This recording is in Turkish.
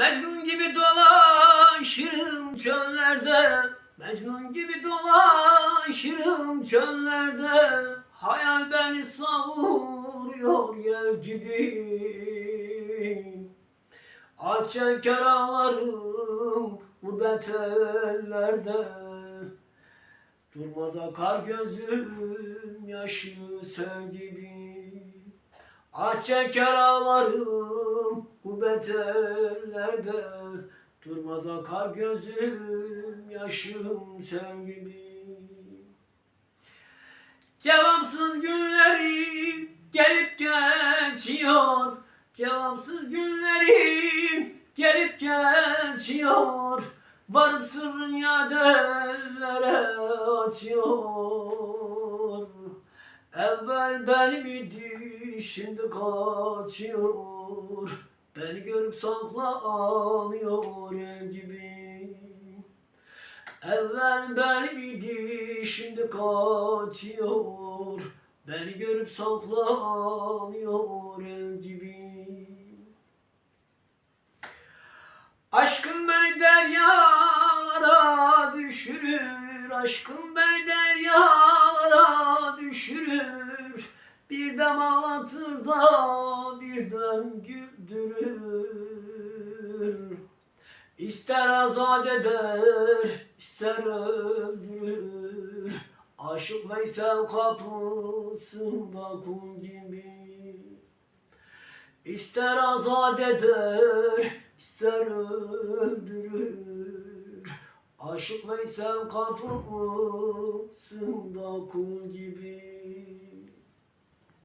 Mecnun gibi dolaşırım çöllerde Mecnun gibi dolaşırım çöllerde Hayal beni savuruyor yel gibi. Aç çeker ağlarım gurbet ellerde Durmaz akar gözüm yaşı sel gibi Aç çeker ağlarım gurbet ellerde Durmaz akar gözüm yaşım sel gibi. Cevapsız günlerim gelip geçiyor. Cevapsız günlerim gelip geçiyor. Varıp sırrın yadelere açıyor. Evvel benim idi şimdi kaçıyor. Beni görüp saklanıyor el gibi. Evvel benim idi şimdi kaçıyor. Beni görüp saklanıyor el gibi. Aşkın beni deryalara düşürür Aşkın beni deryalara dem ağlatır da bir dem güldürür. İster azat eder, ister öldürür. Aşık Veysel kapısında kum gibi. İster azat eder, ister öldürür. Aşık Veysel kapısında kum gibi